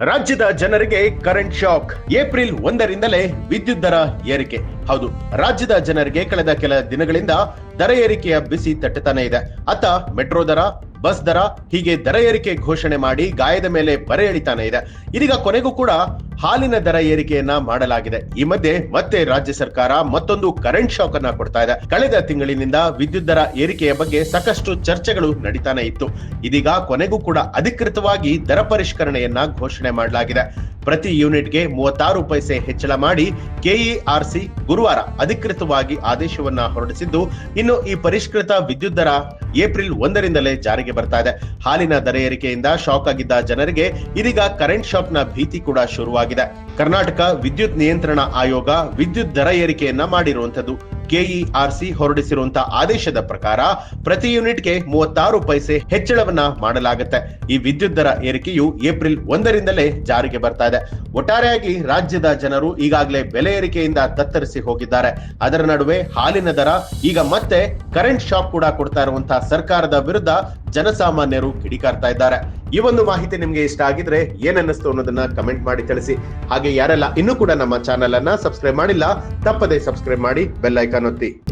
ರಾಜ್ಯದ ಜನರಿಗೆ current shock April ಒಂದರಿಂದಲೇ ವಿದ್ಯುತ್ ದರ ಏರಿಕೆ. ಹೌದು, ರಾಜ್ಯದ ಜನರಿಗೆ ಕಳೆದ ಕೆಲ ದಿನಗಳಿಂದ ದರ ಏರಿಕೆಯ ಬಿಸಿ ತಟ್ಟತಾನೆ ಇದೆ. ಅತ್ತ ಮೆಟ್ರೋ ದರ, ಬಸ್ ದರ ಹೀಗೆ ದರ ಏರಿಕೆ ಘೋಷಣೆ ಮಾಡಿ ಗಾಯದ ಮೇಲೆ ಬರೆ ಎಳಿತಾನೆ ಇದೆ. ಇದೀಗ ಕೊನೆಗೂ ಕೂಡ ಹಾಲಿನ ದರ ಏರಿಕೆಯನ್ನ ಮಾಡಲಾಗಿದೆ. ಈ ಮಧ್ಯೆ ಮತ್ತೆ ರಾಜ್ಯ ಸರ್ಕಾರ ಮತ್ತೊಂದು ಕರೆಂಟ್ ಶಾಕ್ ಅನ್ನ ಕೊಡ್ತಾ ಇದೆ. ಕಳೆದ ತಿಂಗಳಿನಿಂದ ವಿದ್ಯುತ್ ದರ ಏರಿಕೆಯ ಬಗ್ಗೆ ಸಾಕಷ್ಟು ಚರ್ಚೆಗಳು ನಡೀತಾನೆ ಇತ್ತು. ಇದೀಗ ಕೊನೆಗೂ ಕೂಡ ಅಧಿಕೃತವಾಗಿ ದರ ಪರಿಷ್ಕರಣೆಯನ್ನ ಘೋಷಣೆ ಮಾಡಲಾಗಿದೆ. ಪ್ರತಿ ಯೂನಿಟ್ಗೆ ಮೂವತ್ತಾರು ಪೈಸೆ ಹೆಚ್ಚಳ ಮಾಡಿ ಕೆಇಆರ್ಸಿ ಗುರುವಾರ ಅಧಿಕೃತವಾಗಿ ಆದೇಶವನ್ನ ಹೊರಡಿಸಿದ್ದು, ಇನ್ನು ಈ ಪರಿಷ್ಕೃತ ವಿದ್ಯುತ್ ದರ ಏಪ್ರಿಲ್ ಒಂದರಿಂದಲೇ ಜಾರಿಗೆ ಬರ್ತಾ ಇದೆ. ಹಾಲಿನ ದರ ಏರಿಕೆಯಿಂದ ಶಾಕ್ ಆಗಿದ್ದ ಜನರಿಗೆ ಇದೀಗ ಕರೆಂಟ್ ಶಾಕ್ನ ಭೀತಿ ಕೂಡ ಶುರುವಾಗಿದೆ. ಕರ್ನಾಟಕ ವಿದ್ಯುತ್ ನಿಯಂತ್ರಣ ಆಯೋಗ ವಿದ್ಯುತ್ ದರ ಏರಿಕೆಯನ್ನ ಮಾಡಿರುವಂತದ್ದು ಕೆಇಆರ್ಸಿ ಹೊರಡಿಸಿರುವಂತಹ ಆದೇಶದ ಪ್ರಕಾರ ಪ್ರತಿ ಯೂನಿಟ್ಗೆ ಮೂವತ್ತಾರು ಪೈಸೆ ಹೆಚ್ಚಳವನ್ನ ಮಾಡಲಾಗುತ್ತೆ. ಈ ವಿದ್ಯುತ್ ದರ ಏರಿಕೆಯು ಏಪ್ರಿಲ್ ಒಂದರಿಂದಲೇ ಜಾರಿಗೆ ಬರ್ತಾ ಇದೆ. ಒಟ್ಟಾರೆಯಾಗಿ ರಾಜ್ಯದ ಜನರು ಈಗಾಗಲೇ ಬೆಲೆ ಏರಿಕೆಯಿಂದ ತತ್ತರಿಸಿ ಹೋಗಿದ್ದಾರೆ. ಅದರ ನಡುವೆ ಹಾಲಿನ ದರ ಈಗ ಮತ್ತೆ ಕರೆಂಟ್ ಶಾಕ್ ಕೂಡ ಕೊಡ್ತಾ ಇರುವಂತಹ ಸರ್ಕಾರದ ವಿರುದ್ಧ ಜನಸಾಮಾನ್ಯರು ಕಿಡಿಕಾರ್ತಾ ಇದ್ದಾರೆ. ಈ ಒಂದು ಮಾಹಿತಿ ನಿಮ್ಗೆ ಇಷ್ಟ ಆಗಿದ್ರೆ ಏನನ್ನಿಸ್ತು ಅನ್ನೋದನ್ನ ಕಮೆಂಟ್ ಮಾಡಿ ತಿಳಿಸಿ. ಹಾಗೆ ಯಾರೆಲ್ಲ ಇನ್ನೂ ಕೂಡ ನಮ್ಮ ಚಾನೆಲ್ ಅನ್ನ ಸಬ್ಸ್ಕ್ರೈಬ್ ಮಾಡಿಲ್ಲ, ತಪ್ಪದೆ ಸಬ್ಸ್ಕ್ರೈಬ್ ಮಾಡಿ ಬೆಲ್ Canoti.